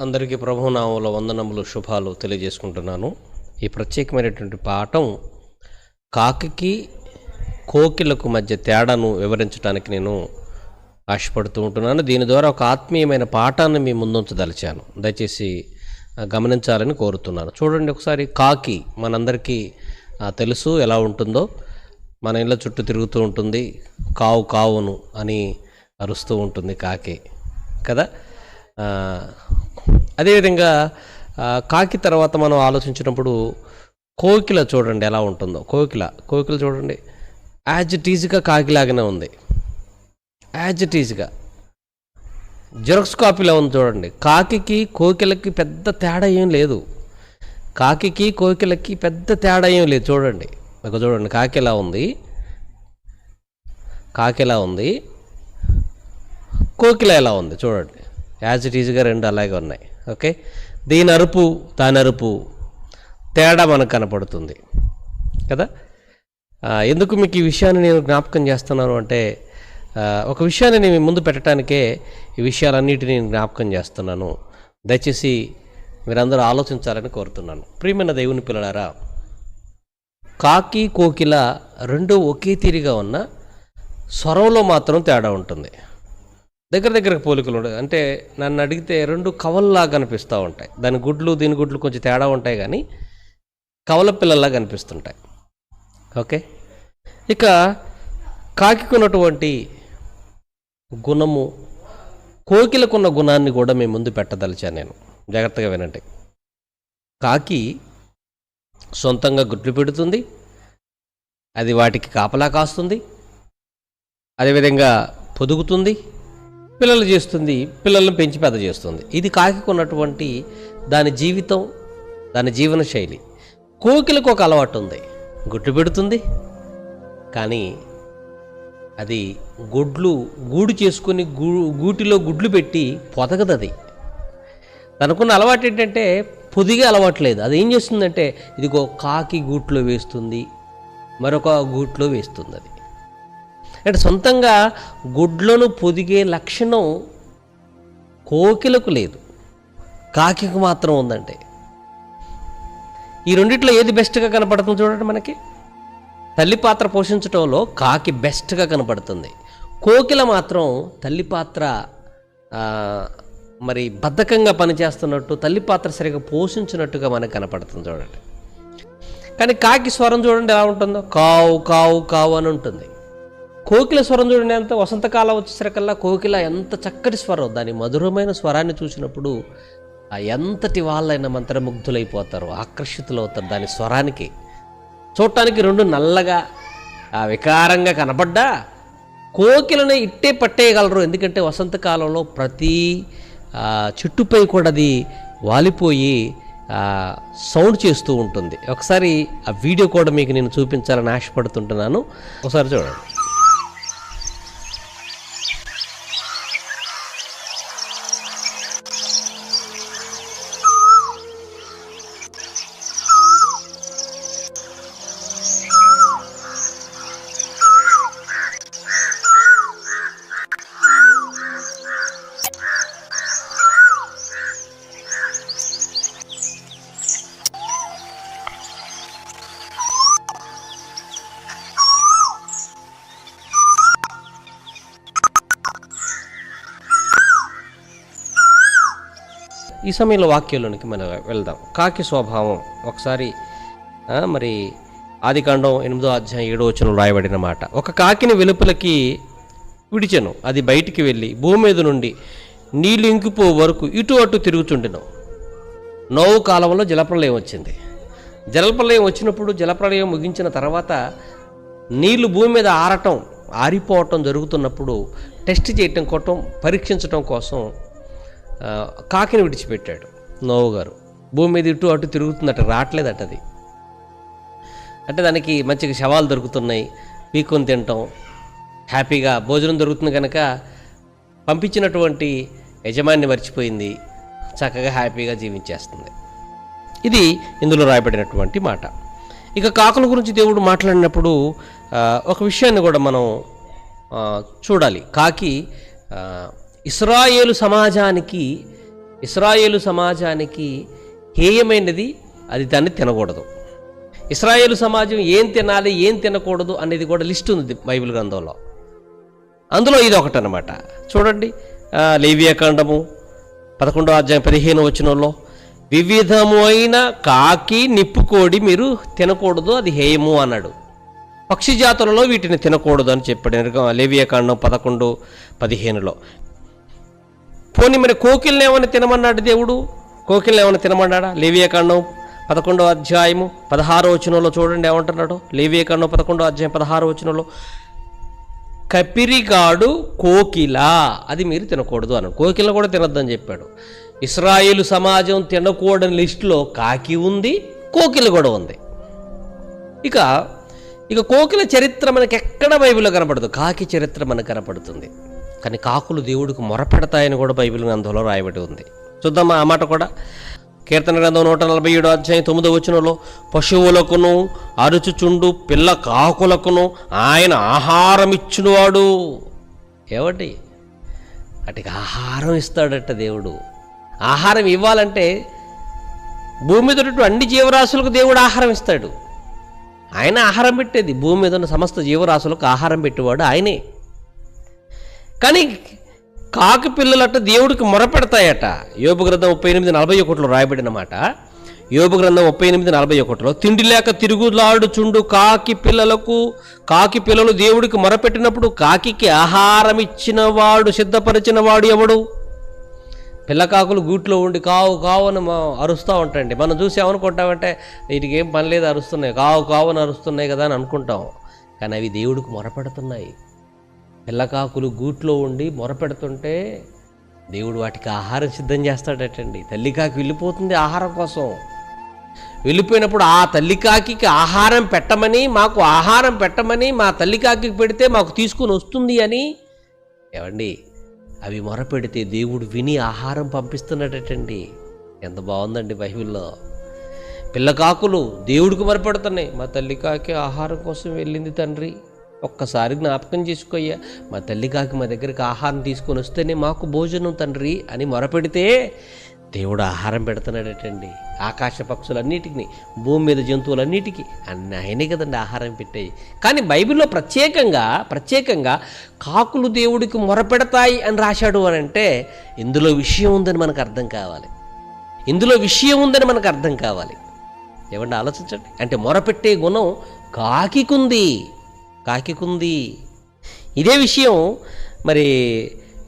అందరికీ ప్రభునామంలో వందనములు శుభాలు తెలియజేసుకుంటున్నాను. ఈ ప్రత్యేకమైనటువంటి పాఠం కాకి కోకిలకు మధ్య తేడాను వివరించడానికి నేను ఆశపడుతూ ఉంటున్నాను. దీని ద్వారా ఒక ఆత్మీయమైన పాఠాన్ని మీ ముందుంచదలిచాను. దయచేసి గమనించాలని కోరుతున్నాను. చూడండి ఒకసారి కాకి మనందరికీ తెలుసు ఎలా ఉంటుందో. మన ఇళ్ళ చుట్టూ తిరుగుతూ ఉంటుంది. కావు కావును అని అరుస్తూ ఉంటుంది కాకి. కదా? అదేవిధంగా కాకి తర్వాత మనం ఆలోచించినప్పుడు కోకిల చూడండి ఎలా ఉంటుందో. కోకిల కోకిల చూడండి. యాజ్ ఇట్ ఈజ్గా కాకిలాగానే ఉంది. యాజ్ ఇట్ ఈజ్గా జెరాక్స్ కాపీలో ఉంది చూడండి. కాకి కోకిలకి పెద్ద తేడా ఏం లేదు. కాకి కోకిలకి పెద్ద తేడా ఏం లేదు. చూడండి. ఒక చూడండి కాకి ఎలా ఉంది? కాకి ఎలా ఉంది? కోకిల ఎలా ఉంది? చూడండి. యాజ్ ఇట్ ఈజ్గా రెండు అలాగే ఉన్నాయి. ఓకే? దీని అరుపు దాని అరుపు తేడా మనకు కనపడుతుంది. కదా? ఎందుకు మీకు ఈ విషయాన్ని నేను జ్ఞాపకం చేస్తున్నాను అంటే ఒక విషయాన్ని నేను ముందు పెట్టడానికే ఈ విషయాలన్నిటిని నేను జ్ఞాపకం చేస్తున్నాను. దయచేసి మీరందరూ ఆలోచించాలని కోరుతున్నాను. ప్రియమైన దేవుని పిల్లలారా కాకి కోకిల రెండు ఒకే తీరిగా ఉన్న స్వరంలో మాత్రం తేడా ఉంటుంది. దగ్గర దగ్గరకు పోలికలు ఉంటాయి అంటే నన్ను అడిగితే రెండు కవల్లా కనిపిస్తూ ఉంటాయి. దాని గుడ్లు దీని గుడ్లు కొంచెం తేడా ఉంటాయి కానీ కవల పిల్లల్లా కనిపిస్తుంటాయి ఓకే? ఇక కాకికున్నటువంటి గుణము కోకిలకున్న గుణాన్ని కూడా మేము ముందు పెట్టదలిచాను నేను. జాగ్రత్తగా వినండి. కాకి సొంతంగా గుడ్లు పెడుతుంది. అది వాటికి కాపలా కాస్తుంది. అదేవిధంగా పొదుగుతుంది. పిల్లలు చేస్తుంది పిల్లలను పెంచి పెద్ద చేస్తుంది. ఇది కాకికి ఉన్నటువంటి దాని జీవితం దాని జీవన శైలి. కోకిలకు ఒక అలవాటు ఉంది. గుడ్లు పెడుతుంది. కానీ అది గుడ్లు గూడు చేసుకుని గూ గూటిలో గుడ్లు పెట్టి పొదగదు అది. తనకున్న అలవాటు ఏంటంటే పొదిగే అలవాటు లేదు. అది ఏం చేస్తుందంటే ఇదిగో కాకి గూట్లో వేస్తుంది మరొక గూట్లో వేస్తుంది అది. అంటే సొంతంగా గుడ్లను పొదిగే లక్షణం కోకిలకు లేదు. కాకికి మాత్రం ఉందంటే. ఈ రెండిట్లో ఏది బెస్ట్గా కనపడుతుంది చూడండి మనకి. తల్లి పాత్ర పోషించడంలో కాకి బెస్ట్గా కనపడుతుంది. కోకిల మాత్రం తల్లి పాత్ర మరి బద్ధకంగా పనిచేస్తున్నట్టు తల్లి పాత్ర సరిగా పోషించినట్టుగా మనకు కనపడుతుంది చూడండి. కానీ కాకి స్వరం చూడండి ఎలా ఉంటుందో? కావు కావు కావు అని ఉంటుంది. కోకిల స్వరం చూడండి ఎంత వసంతకాలం వచ్చేసరికల్లా కోకిల ఎంత చక్కటి స్వరం. దాని మధురమైన స్వరాన్ని చూసినప్పుడు ఎంతటి వాళ్ళైనా మంత్రముగ్ధులైపోతారు ఆకర్షితులవుతారు దాని స్వరానికి. చూడటానికి రెండు నల్లగా ఆ వికారంగా కనపడ్డా కోకిలని ఇట్టే పట్టేయగలరు. ఎందుకంటే వసంతకాలంలో ప్రతి చుట్టుపై చెట్టుపై కూడా అది వాలిపోయి సౌండ్ చేస్తూ ఉంటుంది. ఒకసారి ఆ వీడియో కూడా మీకు నేను చూపించాలని ఆశపడుతుంటున్నాను. ఒకసారి చూడండి. ఈ సమయంలో వాక్యంలోనికి మనం వెళ్దాం. కాకి స్వభావం. ఒకసారి మరి ఆదికాండం ఎనిమిదో అధ్యాయం ఏడో వచనం రాయబడిన మాట. ఒక కాకిని వెలుపలకి విడిచెను. అది బయటికి వెళ్ళి భూమి మీద నుండి నీళ్ళు ఇంకిపో వరకు ఇటు అటు తిరుగుతుండెను. నోవు కాలంలో జలప్రలయం వచ్చింది. జలప్రలయం వచ్చినప్పుడు జలప్రలయం ముగించిన తర్వాత నీళ్ళు భూమి మీద ఆరటం ఆరిపోవటం జరుగుతున్నప్పుడు టెస్ట్ చేయటం కోటం పరీక్షించటం కోసం కాకిని విడిచిపెట్టాడు నోవు గారు. భూమి మీద ఇటు అటు తిరుగుతుందట రావట్లేదట అది. అంటే దానికి మంచిగా శవాలు దొరుకుతున్నాయి పీకొని తినటం హ్యాపీగా భోజనం దొరుకుతుంది కనుక పంపించినటువంటి యజమాని మర్చిపోయింది చక్కగా హ్యాపీగా జీవించేస్తుంది. ఇది ఇందులో రాయబడినటువంటి మాట. ఇక కాకుల గురించి దేవుడు మాట్లాడినప్పుడు ఒక విషయాన్ని కూడా మనం చూడాలి. కాకి ఇస్రాయేలు సమాజానికి ఇస్రాయేలు సమాజానికి హేయమైనది అది దాన్ని తినకూడదు. ఇస్రాయేలు సమాజం ఏం తినాలి ఏం తినకూడదు అనేది కూడా లిస్ట్ ఉంది బైబిల్ గ్రంథంలో. అందులో ఇది ఒకటి అనమాట చూడండి ఆ, లేవియాకాండము పదకొండో అధ్యాయం పదిహేను వచనంలో వివిధమైన కాకి నిప్పుకోడి మీరు తినకూడదు అది హేయము అన్నాడు. పక్షి జాతులలో వీటిని తినకూడదు అని చెప్పాడు. లేవియాకాండం పదకొండు పదిహేనులో. పోనీ మరి కోకిల్ని ఏమైనా తినమన్నాడు దేవుడు? కోకిల్ని ఏమైనా తినమన్నాడా? లేవియకాండం పదకొండో అధ్యాయము పదహారో వచనంలో చూడండి ఏమంటున్నాడు? లేవియకాండం పదకొండో అధ్యాయం పదహారో వచనంలో కపిరిగాడు కోకిల? అది మీరు తినకూడదు అన్నాడు. కోకిల కూడా తినొద్దని చెప్పాడు. ఇస్రాయేలు సమాజం తినకూడని లిస్టులో కాకి ఉంది కోకిల కూడా ఉంది. ఇక ఇక కోకిల చరిత్ర మనకి ఎక్కడ బైబిల్లో కనపడదు. కాకి చరిత్ర మనకు కనపడుతుంది. కానీ కాకులు దేవుడికి మొరపెడతాయని కూడా బైబిల్ గ్రంథంలో రాయబడి ఉంది. చూద్దామా ఆ మాట కూడా? కీర్తన గ్రంథం నూట నలభై ఏడు అధ్యాయం తొమ్మిదో వచనంలో పశువులకును అరుచుచుండు పిల్ల కాకులకును ఆయన ఆహారం ఇచ్చినవాడు ఏమండి? వాటికి ఆహారం ఇస్తాడట దేవుడు. ఆహారం ఇవ్వాలంటే భూమి మీద ఉన్నటువంటి అన్ని జీవరాశులకు దేవుడు ఆహారం ఇస్తాడు. ఆయన ఆహారం పెట్టేది. భూమి మీద ఉన్న సమస్త జీవరాశులకు ఆహారం పెట్టేవాడు ఆయనే. కానీ కాకి పిల్లలట దేవుడికి మొరపెడతాయట. యోబు గ్రంథం ముప్పై ఎనిమిది నలభై ఒకటిలో రాయబడిన మాట యోబు గ్రంథం ముప్పై ఎనిమిది నలభై ఒకటిలో తిండి లేక తిరుగులాడుచుండు కాకి పిల్లలకు. కాకి పిల్లలు దేవుడికి మొరపెట్టినప్పుడు కాకికి ఆహారం ఇచ్చిన వాడు సిద్ధపరిచిన వాడు ఎవడు? పిల్లకాకులు గూట్లో ఉండి కావు కావు అని అరుస్తూ ఉంటాయండి. మనం చూసి ఏమనుకుంటామంటే వీటికి ఏం పని లేదు అరుస్తున్నాయి. కావు కావు అని అరుస్తున్నాయి కదా అని అనుకుంటాం. కానీ అవి దేవుడికి మొరపెడుతున్నాయి. పిల్లకాకులు గూట్లో ఉండి మొరపెడుతుంటే దేవుడు వాటికి ఆహారం సిద్ధం చేస్తాడటండి. తల్లికాకి వెళ్ళిపోతుంది ఆహారం కోసం. వెళ్ళిపోయినప్పుడు ఆ తల్లికాకి ఆహారం పెట్టమని మాకు ఆహారం పెట్టమని మా తల్లికాకి పెడితే మాకు తీసుకుని వస్తుంది అని ఏమండి? అవి మొరపెడితే దేవుడు విని ఆహారం పంపిస్తున్నాడటండి ఎంత బాగుందండి బైబిల్లో. పిల్లకాకులు దేవుడికి మొరపెడుతున్నాయి. మా తల్లికాకి ఆహారం కోసం వెళ్ళింది తండ్రి. ఒక్కసారి జ్ఞాపకం చేసుకోయ్యా మా తల్లి కాకి మా దగ్గరికి ఆహారం తీసుకొని వస్తేనే మాకు భోజనం తండ్రి అని మొరపెడితే దేవుడు ఆహారం పెడుతున్నాడటండి. ఆకాశ పక్షులన్నిటికీ భూమి మీద జంతువులన్నిటికీ అన్ని ఆయనే కదండి ఆహారం పెట్టాయి కానీ బైబిల్లో ప్రత్యేకంగా ప్రత్యేకంగా కాకులు దేవుడికి మొరపెడతాయి అని రాశాడు అని అంటే ఇందులో విషయం ఉందని మనకు అర్థం కావాలి. ఇందులో విషయం ఉందని మనకు అర్థం కావాలి. ఏమంటే ఆలోచించండి. అంటే మొరపెట్టే గుణం కాకికుంది. కాకికుంది. ఇదే విషయం మరి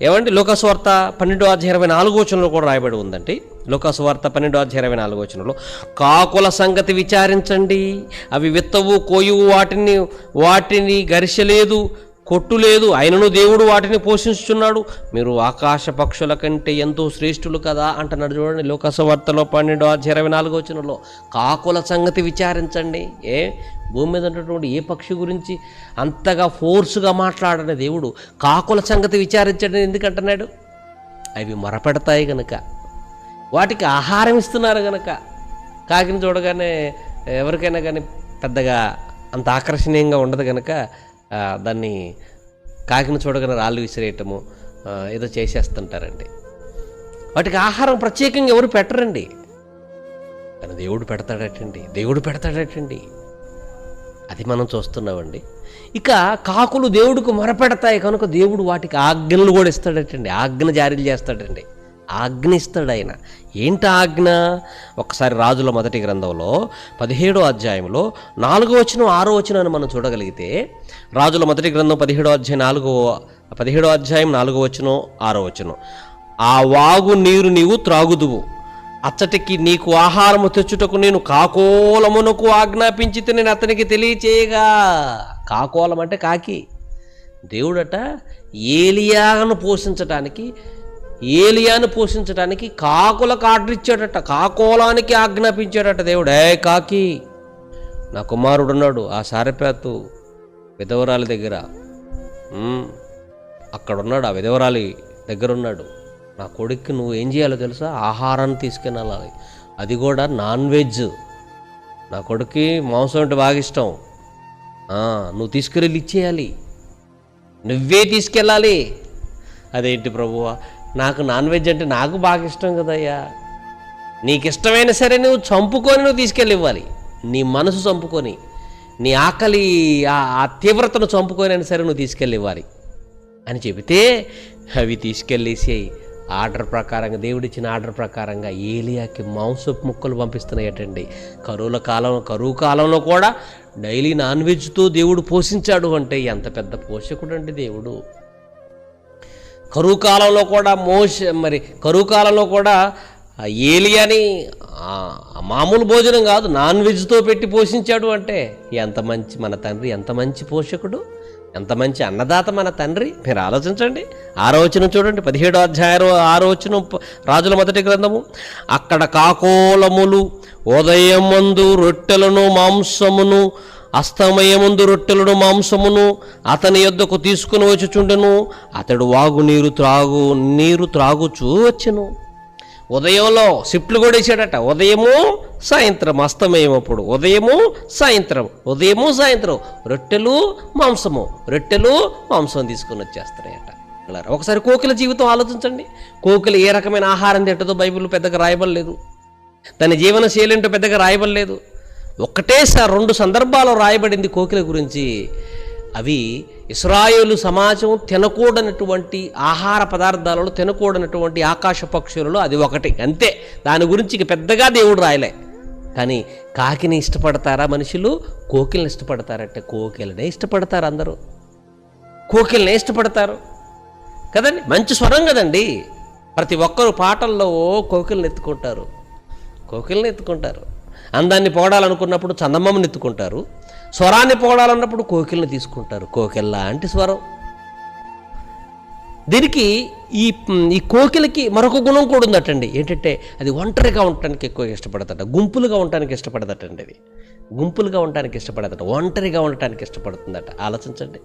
ఏమండి? లోకస్వార్త పన్నెండు అధ్యాయ ఇరవై నాలుగు వచనంలో కూడా రాయబడి ఉందండి. లోకస్వార్త పన్నెండు అధ్యాయ ఇరవై నాలుగు వచనంలో కాకుల సంగతి విచారించండి. అవి విత్తవు కోయువు వాటిని వాటిని గరిసెలేదు కొట్టు లేదు. ఆయనను దేవుడు వాటిని పోషించుచున్నాడు. మీరు ఆకాశ పక్షుల కంటే ఎంతో శ్రేష్ఠులు కదా అంటున్నాడు చూడండి లోకసవార్తలో పన్నెండు ఇరవై నాలుగు వచ్చినలో కాకుల సంగతి విచారించండి. ఏ? భూమి మీద ఉన్నటువంటి ఏ పక్షి గురించి అంతగా ఫోర్సుగా మాట్లాడని దేవుడు కాకుల సంగతి విచారించండి ఎందుకంటున్నాడు? అవి మొరపెడతాయి గనక. వాటికి ఆహారం ఇస్తున్నారు గనక. కాకిని చూడగానే ఎవరికైనా కానీ పెద్దగా అంత ఆకర్షణీయంగా ఉండదు కనుక దాన్ని కాకిని చూడగానే రాళ్ళు విసిరేయటము ఏదో చేసేస్తుంటారండి. వాటికి ఆహారం ప్రత్యేకంగా ఎవరు పెట్టరండి. కానీ దేవుడు పెడతాడటండి దేవుడు పెడతాడటండి. అది మనం చూస్తున్నామండి. ఇక కాకులు దేవుడికి మొరపెడతాయి కనుక దేవుడు వాటికి ఆజ్ఞలు కూడా ఇస్తాడటండి ఆజ్ఞ జారీలు చేస్తాడండి. ఆజ్ఞ ఆయన ఏంటి ఆజ్ఞ? ఒకసారి రాజుల మొదటి గ్రంథంలో పదిహేడో అధ్యాయంలో నాలుగో వచనం ఆరో వచనాన్ని మనం చూడగలిగితే రాజుల మొదటి గ్రంథం పదిహేడో అధ్యాయం నాలుగో పదిహేడో అధ్యాయం నాలుగో వచనం ఆరో వచనం. ఆ వాగు నీరు నీవు త్రాగుదువు. అచ్చటికి నీకు ఆహారము తెచ్చుటకు నేను కాకోలమునకు ఆజ్ఞాపించితే నేను అతనికి తెలియచేయగా. కాకోలం అంటే కాకి. దేవుడట ఏలియాను పోషించటానికి ఏలియాను పోషించడానికి కాకులకు ఆర్డర్ ఇచ్చాడట కాకోలానికి ఆజ్ఞాపించాడట దేవుడు. ఏ కాకి నా కుమారుడు ఉన్నాడు ఆ సారపేతు విధవరాలి దగ్గర. అక్కడున్నాడు అక్కడ ఉన్నాడు ఆ విధవరాలి దగ్గర ఉన్నాడు. నా కొడుక్కి నువ్వు ఏం చేయాలో తెలుసా? ఆహారాన్ని తీసుకెళ్ళాలి. అది కూడా నాన్ వెజ్. నా కొడుక్కి మాంసం అంటే బాగా ఇష్టం. నువ్వు తీసుకెళ్ళి ఇచ్చేయాలి. నువ్వే తీసుకెళ్ళాలి. అదేంటి ప్రభువా? నాకు నాన్ వెజ్ అంటే నాకు బాగా ఇష్టం కదయ్యా. నీకు ఇష్టమైన సరే నువ్వు చంపుకొని నువ్వు తీసుకెళ్ళి ఇవ్వాలి నీ మనసు చంపుకొని నీ ఆకలి ఆ- ఆ తీవ్రతను చంపుకొని అయినా సరే నువ్వు తీసుకెళ్ళి ఇవ్వాలి అని చెబితే అవి తీసుకెళ్ళేసి ఆర్డర్ ప్రకారంగా దేవుడిచ్చిన ఆర్డర్ ప్రకారంగా ఏలియాకి మాంసపు ముక్కలు పంపిస్తున్నాయటండి. కరువుల కాలం కరువు కాలంలో కూడా డైలీ నాన్ వెజ్తో దేవుడు పోషించాడు అంటే ఎంత పెద్ద పోషకుడు అండి దేవుడు. కరువు కాలంలో కూడా మోష మరి కరువు కాలంలో కూడా ఏలియాని మామూలు భోజనం కాదు నాన్ వెజ్తో పెట్టి పోషించాడు అంటే ఎంత మంచి మన తండ్రి ఎంత మంచి పోషకుడు ఎంత మంచి అన్నదాత మన తండ్రి? మీరు ఆలోచించండి. ఆరోచన చూడండి. పదిహేడో అధ్యాయం ఆరోచన రాజుల మొదటి గ్రంథము. అక్కడ కాకోలములు ఉదయం మందు రొట్టెలను మాంసమును అస్తమయముందు రొట్టెలను మాంసమును అతని యొద్దకు తీసుకుని వచ్చుచుండెను. అతడు వాగు నీరు త్రాగు నీరు త్రాగుచూ వచ్చెను. ఉదయంలో షిఫ్ట్లు కూడా వేసాడట ఉదయము సాయంత్రం అస్తమయం అప్పుడు. ఉదయము సాయంత్రం. ఉదయము సాయంత్రం. రొట్టెలు మాంసము. రొట్టెలు మాంసం తీసుకొని వచ్చేస్తాయట ఒకసారి కోకిల జీవితం ఆలోచించండి. కోకిల ఏ రకమైన ఆహారం తింటదో బైబిల్ పెద్దగా రాయబడలేదు. తన జీవన శైలి ఏంటో పెద్దగా రాయబడలేదు. ఒక్కటేసారి రెండు సందర్భాలు రాయబడింది కోకిల గురించి. అవి ఇస్రాయేలు సమాజం తినకూడనటువంటి ఆహార పదార్థాలలో తినకూడనటువంటి ఆకాశ పక్షులలో అది ఒకటి. అంతే. దాని గురించి ఇక పెద్దగా దేవుడు రాయలే. కానీ కాకిని ఇష్టపడతారా మనుషులు? కోకిల్ని ఇష్టపడతారంటే కోకిలనే ఇష్టపడతారు అందరూ. కోకిలనే ఇష్టపడతారు. కదండి? మంచి స్వరం కదండి. ప్రతి ఒక్కరు పాటల్లో కోకిల్ని ఎత్తుకుంటారు. కోకిల్ని ఎత్తుకుంటారు. అందాన్ని పొగడాలనుకున్నప్పుడు చందమామని ఎత్తుకుంటారు. స్వరాన్ని పొగడాలన్నప్పుడు కోకిల్ని తీసుకుంటారు. కోకిల్ లాంటి స్వరం. దీనికి ఈ ఈ కోకిలకి మరొక గుణం కూడా ఉందటండి. ఏంటంటే అది ఒంటరిగా ఉండటానికి ఎక్కువ ఇష్టపడదట. గుంపులుగా ఉండటానికి ఇష్టపడదటండి అది. గుంపులుగా ఉండటానికి ఇష్టపడదట. ఒంటరిగా ఉండటానికి ఇష్టపడుతుందట. ఆలోచించండి.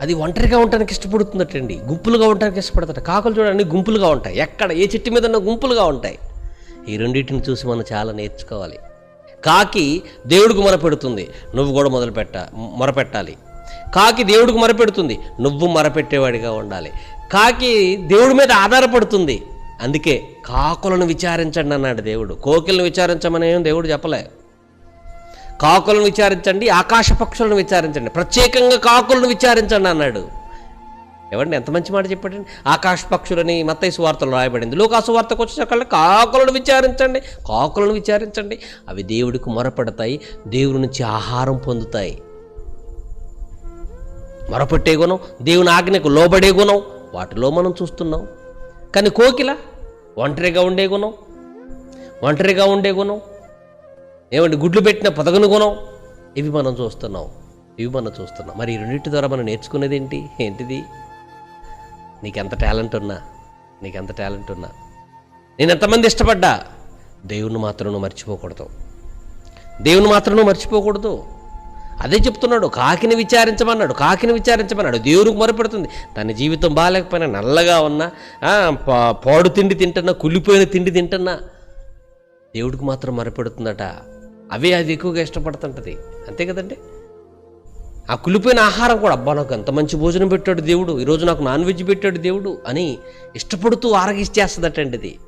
అది ఒంటరిగా ఉండటానికి ఇష్టపడుతుందటండి. గుంపులుగా ఉండటానికి ఇష్టపడతాట కాకులు చూడండి గుంపులుగా ఉంటాయి. ఎక్కడ ఏ చెట్టు మీద ఉన్న గుంపులుగా ఉంటాయి. ఈ రెండింటిని చూసి మనం చాలా నేర్చుకోవాలి. కాకి దేవుడికి మొరపెడుతుంది. నువ్వు కూడా మొదలు పెట్ట మొరపెట్టాలి. కాకి దేవుడికి మొరపెడుతుంది. నువ్వు మొరపెట్టేవాడిగా ఉండాలి. కాకి దేవుడి మీద ఆధారపడుతుంది. అందుకే కాకులను విచారించండి అన్నాడు దేవుడు. కోకిలను విచారించమని దేవుడు చెప్పలే. కాకులను విచారించండి ఆకాశ పక్షులను విచారించండి. ప్రత్యేకంగా కాకులను విచారించండి అన్నాడు. ఎవరిని ఎంత మంచి మాట చెప్పాడండి? ఆకాశ పక్షులని మత్తైసు వార్తలు రాయబడింది. లోకాసు వార్తకు వచ్చేసరికి కాకులను విచారించండి. కాకులను విచారించండి. అవి దేవుడికి మొరపెడతాయి దేవుడి నుంచి ఆహారం పొందుతాయి. మొరపెట్టే గుణం దేవుని ఆజ్ఞకు లోబడే గుణం వాటిలో మనం చూస్తున్నాం. కానీ కోకిల ఒంటరిగా ఉండే గుణం ఒంటరిగా ఉండే గుణం ఏమండి గుడ్లు పెట్టిన పదగను గుణం ఇవి మనం చూస్తున్నాం ఇవి మనం చూస్తున్నాం. మరి ఈ రెండింటి ద్వారా మనం నేర్చుకునేది ఏంటి? ఏంటిది? నీకెంత టాలెంట్ ఉన్నా నీకెంత టాలెంట్ ఉన్నా నేను ఎంతమంది ఇష్టపడ్డా దేవుని మాత్రం నువ్వు మర్చిపోకూడదు. దేవుని మాత్రం నువ్వు మర్చిపోకూడదు. అదే చెప్తున్నాడు కాకిని విచారించమన్నాడు కాకిని విచారించమన్నాడు. దేవుడికి మొరపెడుతుంది. తన జీవితం బాగాలేకపోయినా నల్లగా ఉన్నా పా- పాడు తిండి తింటున్నా కుళ్ళిపోయిన తిండి తింటున్నా దేవుడికి మాత్రం మొరపెడుతుందట. అవే అది ఎక్కువగా ఇష్టపడుతుంటది. అంతే కదండి? ఆ కులిపోయిన ఆహారం కూడా అబ్బా నాకు ఎంత మంచి భోజనం పెట్టాడు దేవుడు. ఈరోజు నాకు నాన్ వెజ్ పెట్టాడు దేవుడు అని ఇష్టపడుతూ ఆరగిచ్చేస్తుందటండి ఇది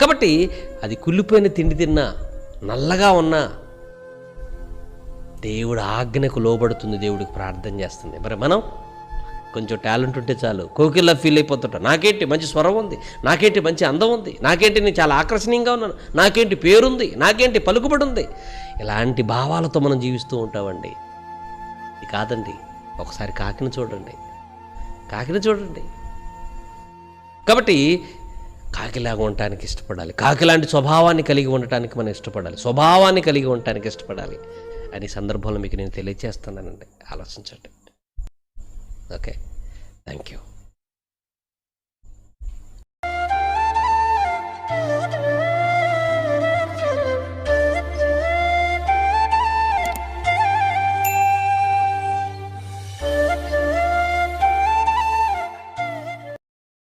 కాబట్టి అది కుళ్ళిపోయిన తిండి తిన్నా నల్లగా ఉన్నా దేవుడు ఆజ్ఞకు లోబడుతుంది దేవుడికి ప్రార్థన చేస్తుంది. మరి మనం కొంచెం టాలెంట్ ఉంటే చాలు. కోకిల్లా ఫీల్ అయిపోతుంటాం. నాకేంటి మంచి స్వరం ఉంది? నాకేంటి మంచి అందం ఉంది? నాకేంటి నేను చాలా ఆకర్షణీయంగా ఉన్నాను? నాకేంటి పేరుంది? నాకేంటి పలుకుబడి ఉంది? ఇలాంటి భావాలతో మనం జీవిస్తూ ఉంటామండి. కాదండి. ఒకసారి కాకిని చూడండి. కాకిని చూడండి. కాబట్టి కాకిలాగా ఉండటానికి ఇష్టపడాలి. కాకిలాంటి స్వభావాన్ని కలిగి ఉండటానికి మనం ఇష్టపడాలి. స్వభావాన్ని కలిగి ఉండటానికి ఇష్టపడాలి అనే సందర్భంలో మీకు నేను తెలియజేస్తున్నానండి ఆలోచించండి. ఓకే. Thank you